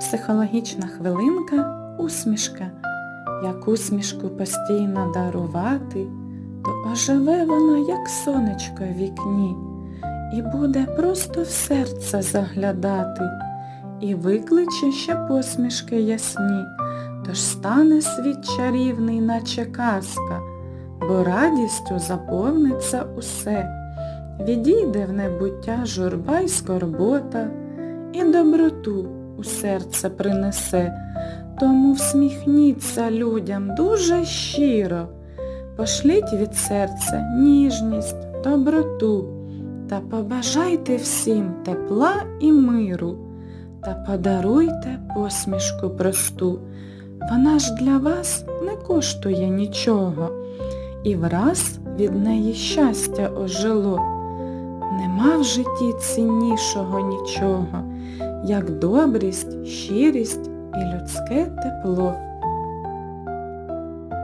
Психологічна хвилинка усмішка. Як усмішку постійно дарувати, то оживе вона, як сонечко в вікні, і буде просто в серце заглядати, і викличе ще посмішки ясні, тож стане світ чарівний, наче казка, бо радістю заповниться усе, відійде в небуття журба й скорбота, і доброту у серце принесе. Тому всміхніться людям дуже щиро, пошліть від серця ніжність, доброту та побажайте всім тепла і миру, та подаруйте посмішку просту. Вона ж для вас не коштує нічого, і враз від неї щастя ожило. Нема в житті ціннішого нічого, як добрість, щирість і людське тепло.